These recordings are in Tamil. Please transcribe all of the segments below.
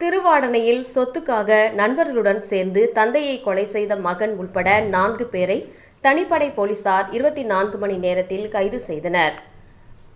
திருவாடனையில் சொத்துக்காக நண்பர்களுடன் சேர்ந்து தந்தையை கொலை செய்த மகன் உள்பட நான்கு பேரை தனிப்படை போலீசார் இருபத்தி நான்கு மணி நேரத்தில் கைது செய்தனர்.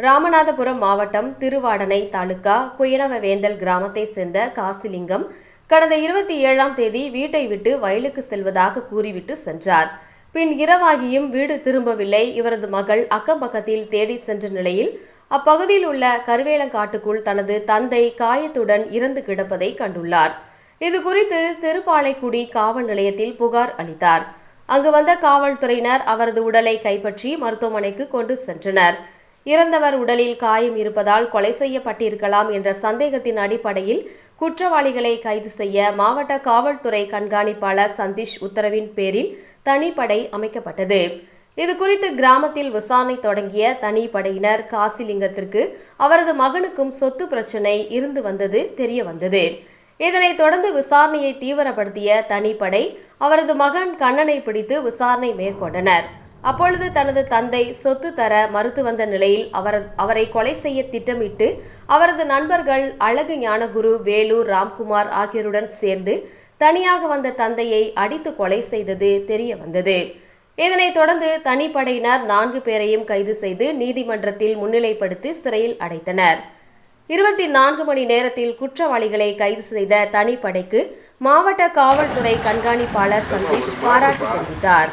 ராமநாதபுரம் மாவட்டம் திருவாடனை தாலுகா குயனவவேந்தல் கிராமத்தை சேர்ந்த காசிலிங்கம் கடந்த இருபத்தி ஏழாம் தேதி வீட்டை விட்டு வயலுக்கு செல்வதாக கூறிவிட்டு சென்றார். பின் இரவாகியும் வீடு திரும்பவில்லை. இவரது மகள் அக்கம் பக்கத்தில் தேடி சென்ற நிலையில் அப்பகுதியில் உள்ள கருவேலங்காட்டுக்குள் தனது தந்தை காயத்துடன் இறந்து கிடப்பதை கண்டுள்ளார். இது குறித்து திருப்பாலைக்குடி காவல் நிலையத்தில் புகார் அளித்தார். அங்கு வந்த காவல்துறையினர் அவரது உடலை கைப்பற்றி மருத்துவமனைக்கு கொண்டு சென்றனர். இறந்தவர் உடலில் காயம் இருப்பதால் கொலை செய்யப்பட்டிருக்கலாம் என்ற சந்தேகத்தின் அடிப்படையில் குற்றவாளிகளை கைது செய்ய மாவட்ட காவல்துறை கண்காணிப்பாளர் சந்தீஷ் உத்தரவின் பேரில் தனிப்படை அமைக்கப்பட்டது. இதுகுறித்து கிராமத்தில் விசாரணை தொடங்கிய தனிப்படையினர் காசிலிங்கத்திற்கு அவரது மகனுக்கும் சொத்து பிரச்சினை இருந்து வந்தது தெரிய வந்தது. இதனைத் தொடர்ந்து விசாரணையை தீவிரப்படுத்திய தனிப்படை அவரது மகன் கண்ணனை பிடித்து விசாரணை மேற்கொண்டனர். அப்பொழுது தனது தந்தை சொத்து தர மறுத்து வந்த நிலையில் அவர் அவரை கொலை செய்ய திட்டமிட்டு அவரது நண்பர்கள் அழகு ஞானகுரு வேலூர் ராம்குமார் ஆகியோருடன் சேர்ந்து தனியாக வந்த தந்தையை அடித்து கொலை செய்தது தெரிய வந்தது. இதனைத் தொடர்ந்து தனிப்படையினர் நான்கு பேரையும் கைது செய்து நீதிமன்றத்தில் முன்னிலைப்படுத்தி சிறையில் அடைத்தனர். இருபத்தி நான்கு மணி நேரத்தில் குற்றவாளிகளை கைது செய்த தனிப்படைக்கு மாவட்ட காவல்துறை கண்காணிப்பாளர் சந்தீஷ் பாராட்டு தெரிவித்தார்.